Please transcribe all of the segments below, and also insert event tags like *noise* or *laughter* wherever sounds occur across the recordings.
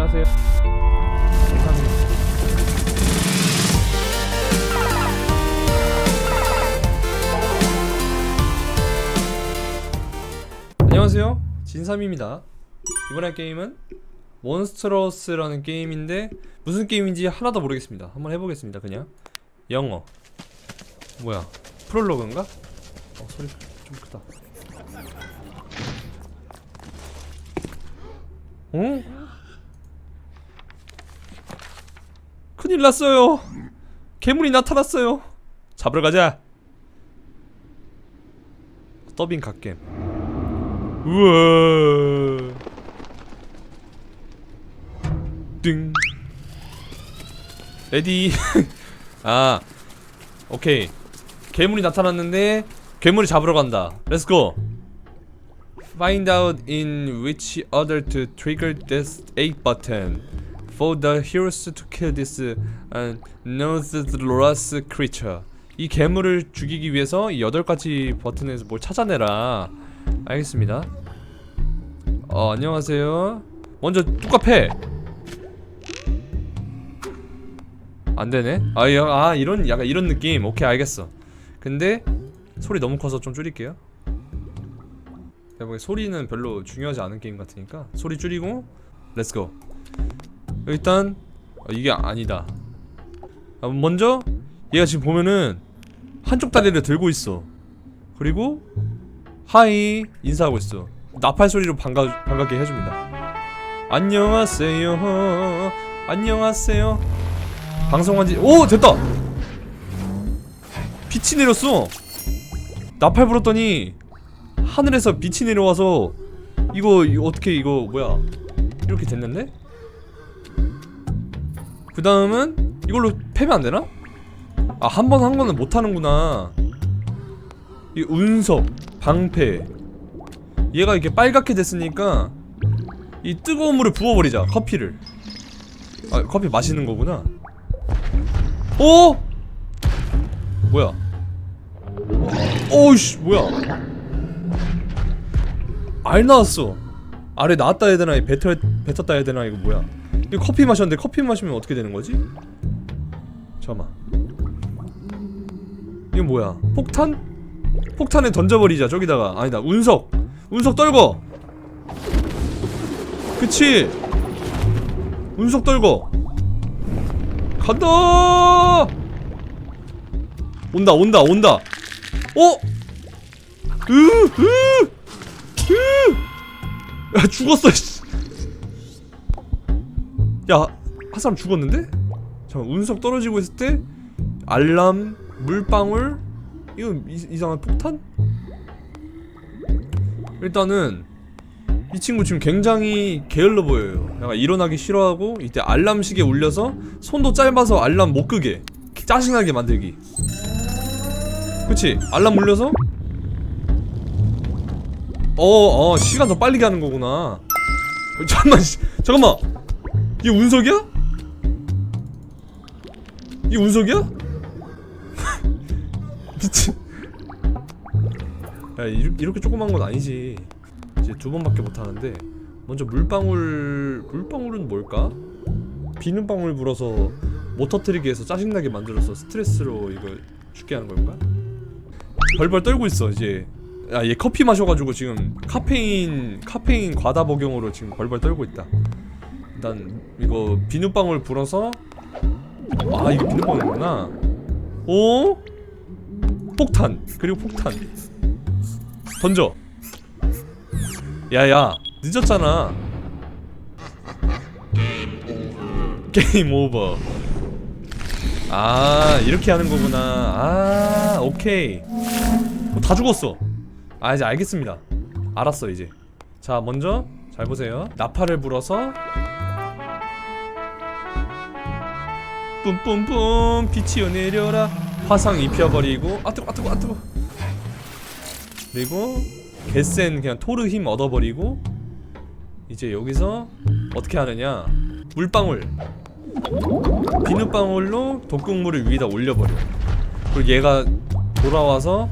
안녕하세요. 안녕하세요. 진삼입니다. 이번 할 게임은 몬스트러스라는 게임인데 무슨 게임인지 하나도 모르겠습니다. 한번 해보겠습니다. 그냥 영어. 뭐야? 프롤로그인가? 어 소리 좀 크다. 어? 큰일 났어요. 괴물이 나타났어요. 잡으러 가자. 더빙 갓겜. 우와. 띵. 레디. *laughs* 아. 오케이. 괴물이 나타났는데 괴물이 잡으러 간다. Go. Find out in which order to trigger this A button for the heroes to kill this uh, noiseless creature. 이 괴물을 죽이기 위해서 이 여덟 가지 버튼에서 뭘 찾아내라. 알겠습니다. 어 안녕하세요. 먼저 뚜까 패. 안 되네. 아, 야, 아 이런 약간 이런 느낌. 오케이 알겠어. 근데 소리 너무 커서 좀 줄일게요. 보기엔 소리는 별로 중요하지 않은 게임 같으니까 소리 줄이고 렛츠고 일단 어, 이게 아니다. 아, 먼저 얘가 지금 보면은 한쪽 다리를 들고 있어. 그리고 하이 인사하고 있어. 나팔 소리로 반가, 반갑게 해줍니다. 안녕하세요. 안녕하세요. 방송한지 오 됐다! 빛이 내렸어. 나팔 불었더니 하늘에서 빛이 내려와서 이거, 이거 어떻게 이거 뭐야? 이렇게 됐는데? 그 다음은 이걸로 패면 안 되나? 아 한 번 한 거는 못 하는구나. 이 운석, 방패. 얘가 이렇게 빨갛게 됐으니까 이 뜨거운 물을 부어버리자 커피를. 아 커피 마시는 거구나. 오! 뭐야? 오이씨 뭐야? 알 나왔어. 아래 나왔다 해야 되나? 뱉었다 해야 되나? 이거 뭐야? 이거 커피 마셨는데 커피 마시면 어떻게 되는 거지? 잠깐만. 이거 뭐야? 폭탄? 폭탄에 던져버리자 저기다가 아니다 운석 운석 떨궈 그치 운석 떨궈 간다 온다 온다 온다 어? 으으 야 죽었어 씨. 야한 사람 죽었는데? 잠깐 운석 떨어지고 있을 때 알람 물방울 이거 이, 이상한 폭탄? 일단은 이 친구 지금 굉장히 게을러 보여요 약간 일어나기 싫어하고 이때 알람 시계 울려서 손도 짧아서 알람 못 끄게 짜증나게 만들기 그치 알람 울려서 어, 어, 시간 더 빨리 가는 거구나. 어, 잠깐만, 씨, 잠깐만. 이게 운석이야? 이게 운석이야? *laughs* 미친. 야, 이렇게, 조그만 건 아니지. 이제 두 번밖에 못 하는데. 먼저 물방울, 물방울은 뭘까? 비눗방울 불어서 못 터뜨리게 해서 짜증나게 만들어서 스트레스로 이거 죽게 하는 건가? 벌벌 떨고 있어 이제 야, 얘 커피 마셔가지고 지금 카페인 카페인 과다 복용으로 지금 벌벌 떨고 있다. 일단 이거 비눗방울 불어서 아 이거 비눗방울이구나. 오 폭탄 그리고 폭탄 던져. 야야 늦었잖아. 게임 오버. 아 이렇게 하는 거구나. 아 오케이. 어, 다 죽었어. 아 이제 알겠습니다 알았어 이제 자 먼저 잘 보세요 나팔을 불어서 뿜뿜뿜 빛이 내려라. 화상 입혀버리고 아 뜨거 아 뜨거 아 뜨거. 그리고 개센 그냥 토르 힘 얻어버리고 이제 여기서 어떻게 하느냐? 물방울. 비눗방울로 독극물을 위에다 올려버려. 그리고 얘가 돌아와서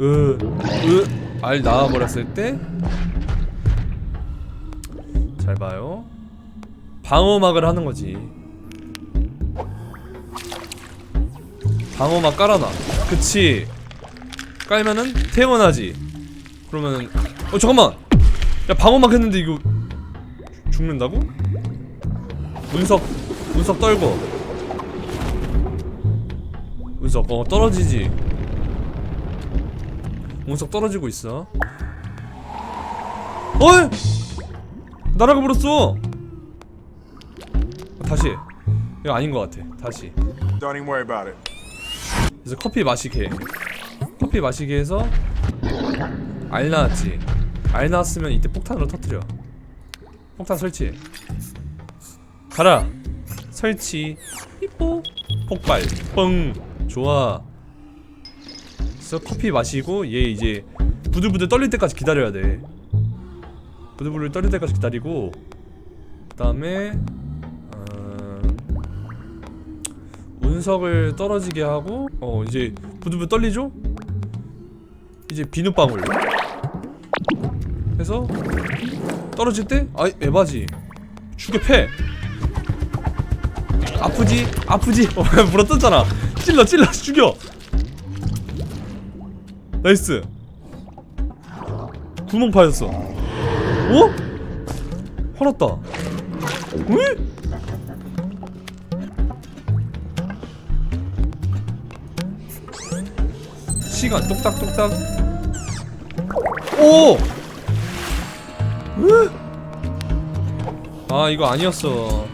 으, 으, 알 나와버렸을 때, 잘 봐요. 방어막을 하는 거지. 방어막 깔아놔. 그치. 깔면은 태어나지. 그러면은 어 잠깐만. 야 방어막 했는데 이거 죽는다고? 운석 운석 떨고. 운석 어 떨어지지. 운석 떨어지고 있어. 어이! 날아가 버렸어. 다시. 이거 아닌 것 같아. 다시. Don't even worry about it. 그래서 커피 마시게. 커피 마시게 해서 알 나왔지. 알 나왔으면 이때 폭탄으로 터뜨려. 폭탄 설치. 가라. 설치. 삐뽀. 폭발. 뻥. 좋아. 그래서 커피 마시고 얘 이제 부들부들 떨릴 때까지 기다려야 돼. 부들부들 떨릴 때까지 기다리고 그 다음에 운석을 떨어지게 하고 어 이제 부들부들 떨리죠? 이제 비눗방울. 해서 떨어질 때 아이 에바지. 죽여 패. 아프지? 아프지? *laughs* 어 물어뜯잖아. 찔러 찔러 죽여. 나이스. 구멍 파였어. 어? 화났다. 왜? 시간 똑딱똑딱 오! 으! 아 이거 아니었어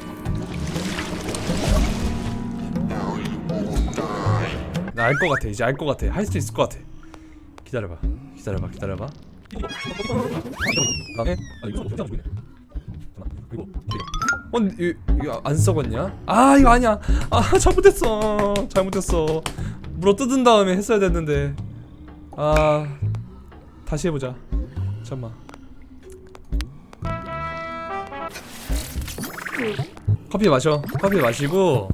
나 알 것 같아 이제 알 것 같아 할 수 있을 것 같아 기다려봐 기다려봐 기다려봐 아어 이거, 이거 안 썩었냐? 아 이거 아니야 아 잘못했어 잘못했어 물어 뜯은 다음에 했어야 됐는데. 아 다시 해보자. 잠만. 커피 마셔. 커피 마시고.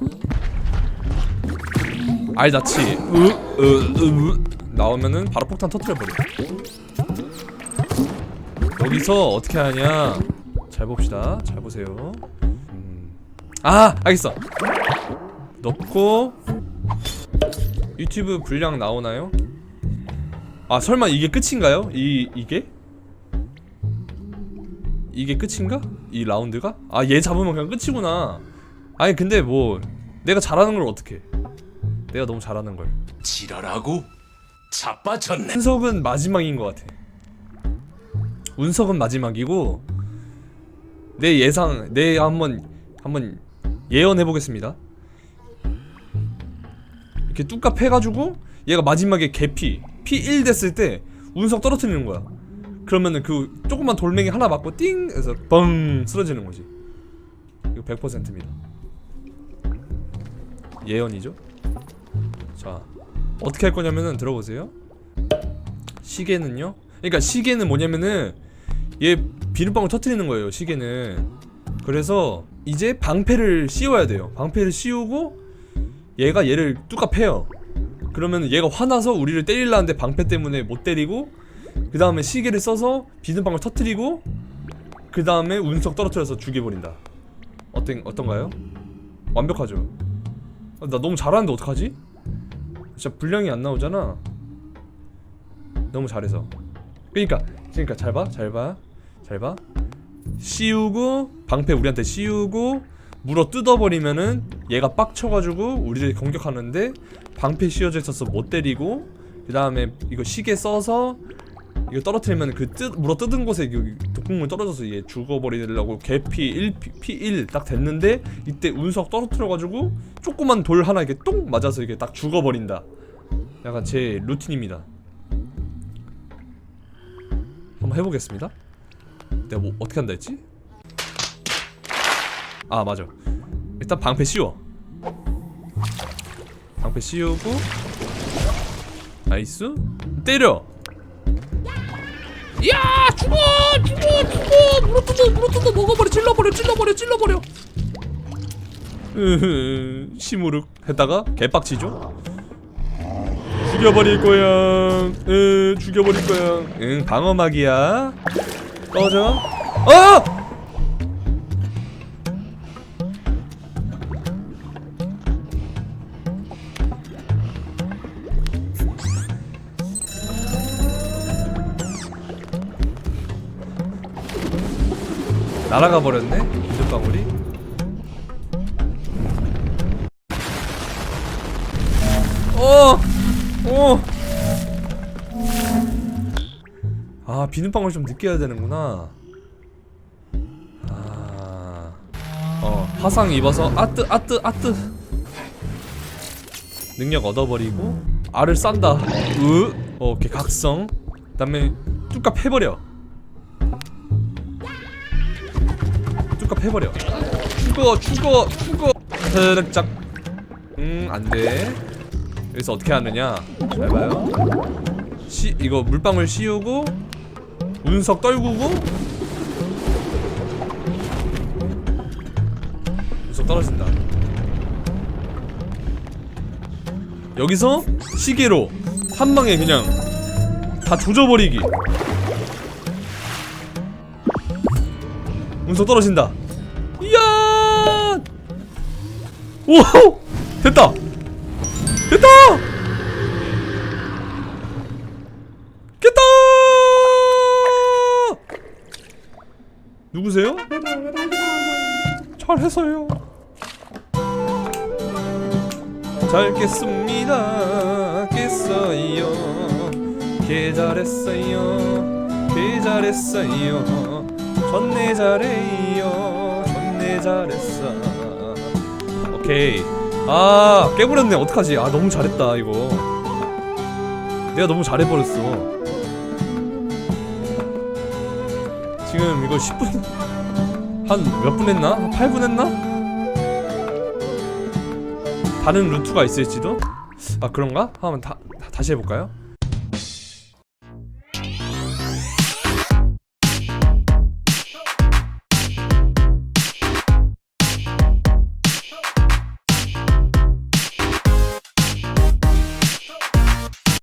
알 낳지 으으으. 나오면은 바로 폭탄 터트려버려. 여기서 어떻게 하냐? 잘 봅시다. 잘 보세요. 음. 아 알겠어. 넣고 유튜브 분량 나오나요? 아 설마 이게 끝인가요? 이 이게? 이게 끝인가? 이 라운드가? 아 얘 잡으면 그냥 끝이구나 아니 근데 뭐 내가 잘하는 걸 어떻게 내가 너무 잘하는 걸 지랄하고 자빠졌네. 운석은 마지막인 것 같아 운석은 마지막이고 내 예상 내 한번 한번 예언해 보겠습니다 이렇게 뚜까 패가지고 얘가 마지막에 개피 피1 됐을 때 운석 떨어뜨리는 거야. 그러면은 그 조그만 돌멩이 하나 맞고 띵 해서 뻥 쓰러지는 거지. 이거 100%입니다. 예언이죠? 자 어떻게 할 거냐면은 들어보세요. 시계는요? 그러니까 시계는 뭐냐면은 얘 비눗방울 터트리는 거예요 시계는. 그래서 이제 방패를 씌워야 돼요. 방패를 씌우고 얘가 얘를 뚜까 패요. 그러면 얘가 화나서 우리를 때리려는데 방패 때문에 못 때리고 그 다음에 시계를 써서 비눗방울 터트리고 그 다음에 운석 떨어뜨려서 죽여버린다. 어떤 어떤가요? 완벽하죠. 아, 나 너무 잘하는데 어떡하지? 진짜 분량이 안 나오잖아. 너무 잘해서. 그러니까 그러니까 잘 봐 잘 봐 잘봐. 씌우고 방패 우리한테 씌우고 물어 뜯어버리면은 얘가 빡쳐가지고 우리를 공격하는데 방패 씌워져 있어서 못 때리고 그 다음에 이거 시계 써서 이거 떨어뜨리면 그 뜯, 물어 뜯은 곳에 여기 독극물 떨어져서 얘 죽어버리려고 개피 1피 피1 딱 됐는데 이때 운석 떨어뜨려가지고 조그만 돌 하나 이렇게 똥 맞아서 이게 딱 죽어버린다. 약간 제 루틴입니다. 한번 해보겠습니다. 내가 뭐 어떻게 한다 했지? 아 맞아. 일단 방패 씌워. 방패 씌우고. 나이스. 때려. 야 죽어! 죽어! 죽어! 물어 뜯어 물어 뜯어. 먹어버려. 찔러버려. 찔러버려. 찔러버려. 시무룩 했다가 개빡치죠? 죽여버릴 거야. 응 죽여버릴 거야. 응 방어막이야. 꺼져. 어 날아가 버렸네 비눗방울이. 어! 어! 아 비눗방울 좀 늦게 해야 되는구나. 아... 어 화상 입어서 아뜨 아뜨 아뜨. 능력 얻어버리고 알을 싼다. 으 어, 오케이 각성. 그 다음에 뚜까 패버려 뚜까 패버려. 죽어 죽어 죽어. 흐르짝 음 안돼. 여기서 어떻게 하느냐? 잘 봐요. 시 이거 물방울 씌우고 운석 떨구고. 운석 떨어진다. 여기서 시계로 한 방에 그냥 다 조져버리기 운석 떨어진다. 이야! 오 됐다! 됐다! 깼다! 누구세요? 잘해서요. 잘 깼습니다. 깼어요. 개 잘했어요. 개 잘했어요 전내 잘해요 전내 잘했어 오케이 아 깨버렸네 어떡하지 아 너무 잘했다 이거 내가 너무 잘해버렸어 지금 이거 10분 한 몇 분 했나? 한 8분 했나? 다른 루트가 있을지도? 아 그런가? 한번 다, 다 다시 해볼까요?